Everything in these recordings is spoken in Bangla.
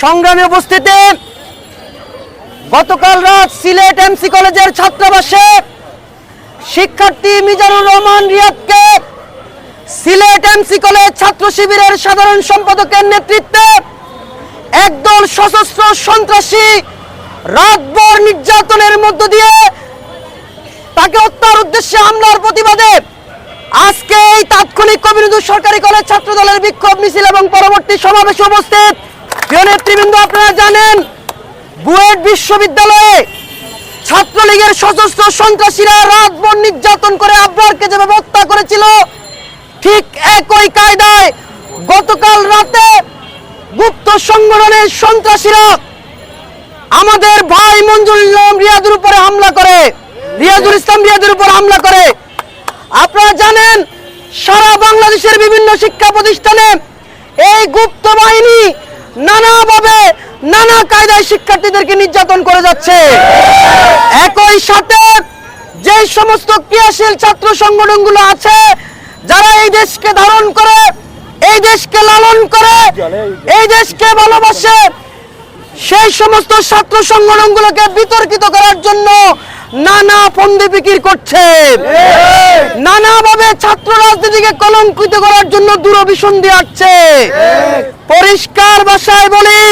সংগ্রামী উপস্থিতি গতকাল রাত সিলেট এমসি কলেজের ছাত্রাবাসে শিক্ষার্থী মিজানুর রহমান রিয়াদকে সিলেট এমসি কলেজ ছাত্র শিবিরের সাধারণ সম্পাদকের নেতৃত্বে একদল সশস্ত্র সন্ত্রাসী রাতভর নির্যাতনের মধ্য দিয়ে তাকে হত্যার উদ্দেশ্যে হামলার প্রতিবাদে আজকে এই তাৎক্ষণিক কবিরুদ্ধ সরকারি কলেজ ছাত্র দলের বিক্ষোভ মিছিল এবং পরবর্তী সমাবেশে উপস্থিত প্রিয় নেতৃবৃন্দ, আপনারা জানেন বুয়েট বিশ্ববিদ্যালয়ে ছাত্রলীগের সশস্ত্র সন্ত্রাসীরা রাতভর নির্যাতন করে আবরারকে যেভাবে হত্যা করেছিল, ঠিক একই কায়দায় গতকাল রাতে গুপ্ত সংগঠনের সন্ত্রাসীরা আমাদের ভাই মঞ্জুর ইসলাম রিয়াজুর উপরে হামলা করে, রিয়াজুল ইসলাম রিয়াজুর উপর হামলা করে। আপনারা জানেন, সারা বাংলাদেশের বিভিন্ন শিক্ষা প্রতিষ্ঠানে এই গুপ্ত বাহিনী নানাভাবে নানা কায়দায় শিক্ষার্থীদেরকে নির্যাতন করে যাচ্ছে। একই সাথে যে সমস্ত ক্রিয়াশীল ছাত্র সংগঠনগুলো আছে, যারা এই দেশকে ধারণ করে, এই দেশকে লালন করে, এই দেশকে ভালোবাসে, সেই সমস্ত ছাত্র সংগঠনগুলোকে বিতর্কিত করার জন্য নানা ফন্দি বিক্রি করছে। নানাভাবে ছাত্র রাজনীতিকে কলঙ্কিত করার জন্য দূরভিসন দিচ্ছে পরিষ্কার ভাষায় বলি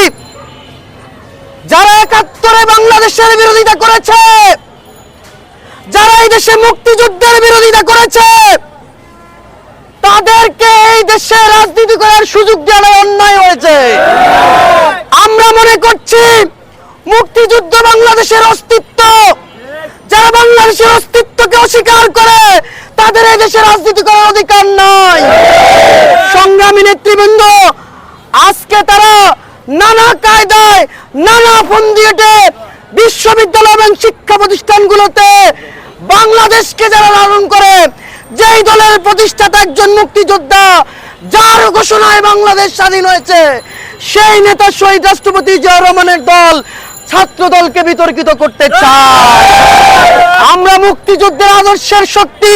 যারা একাত্তরে বাংলাদেশের বিরোধিতা করেছে যারা এই দেশে মুক্তিযুদ্ধের বিরোধিতা করেছে তাদেরকে এই দেশে রাজনীতি করার সুযোগ দেওয়া অন্যায় হয়েছে। আমরা মনে করছি মুক্তিযুদ্ধ বাংলাদেশের অস্তিত্ব যারা বাংলাদেশের অস্তিত্বকে অস্বীকার করে, তাদের এই দেশে রাজনীতি করার অধিকার নাই। সংগ্রামী নেতৃবৃন্দ, আজকে তারা নানা কায়দায়, নানা ফন্দিয়েটে বিশ্ববিদ্যালয় এবং শিক্ষা প্রতিষ্ঠানগুলোতে বাংলাদেশকে যারা লালন করে, যেই দলের প্রতিষ্ঠাতা একজন মুক্তিযোদ্ধা, যার ঘোষণায় বাংলাদেশ স্বাধীন হয়েছে, সেই নেতা শহীদ রাষ্ট্রপতি জিয়া রহমানের দল ছাত্র দলকে বিতর্কিত করতে চায়। আমরা মুক্তিযুদ্ধের আদর্শের শক্তি।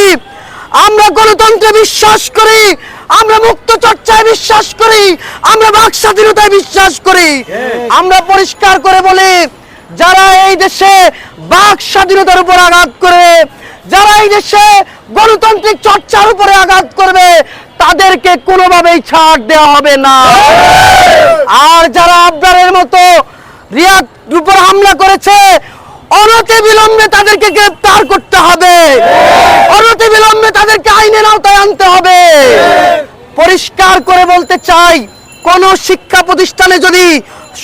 আমরা গণতন্ত্রে বিশ্বাস করি। আমরা মুক্ত চর্চায় বিশ্বাস করি। আমরা বাক স্বাধীনতায় বিশ্বাস করি। আমরা পরিষ্কার করে বলি, যারা এই দেশে বাক স্বাধীনতার উপর আঘাত করে, যারা এই দেশে গণতান্ত্রিক চর্চার উপরে আঘাত করবে, তাদেরকে কোনোভাবেই ছাড় দেওয়া হবে না। আর যারা আবদারের মতো রিয়াদ উপর হামলা করেছে। অনতি বিলম্বে তাদেরকে গ্রেপ্তার করতে হবে। অনতি বিলম্বে তাদেরকে আইনের আওতায় আনতে হবে। পরিষ্কার করে বলতে চাই, কোন শিক্ষা প্রতিষ্ঠানে যদি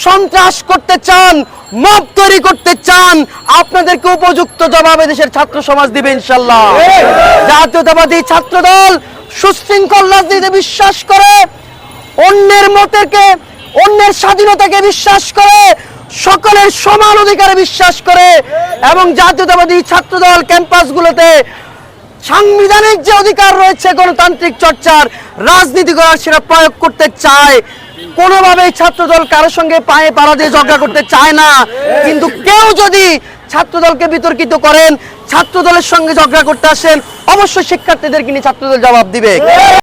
সন্ত্রাস করতে চান, মব তৈরি করতে চান, আপনাদেরকে উপযুক্ত জবাবে দেশের ছাত্র সমাজ দিবে ইনশাল্লাহ জাতীয়তাবাদী ছাত্র দল সুশৃঙ্খল রাজনীতিতে বিশ্বাস করে, অন্যের মতেরকে, অন্যের স্বাধীনতাকে বিশ্বাস করে সকলের সমান অধিকারে বিশ্বাস করে এবং জাতীয়তাবাদী ছাত্রদল ক্যাম্পাসগুলোতে সাংবিধানিক যে অধিকার রয়েছে, গণতান্ত্রিক চর্চার রাজনীতি করার সেটা প্রয়োগ করতে চায়। কোনোভাবেই ছাত্রদল কারোর সঙ্গে পায়ে পাড়া দিয়ে ঝগড়া করতে চায় না। কিন্তু কেউ যদি ছাত্রদলকে বিতর্কিত করেন, ছাত্রদলের সঙ্গে ঝগড়া করতে আসেন, অবশ্যই শিক্ষার্থীদেরকে নিয়ে ছাত্রদল জবাব দিবে।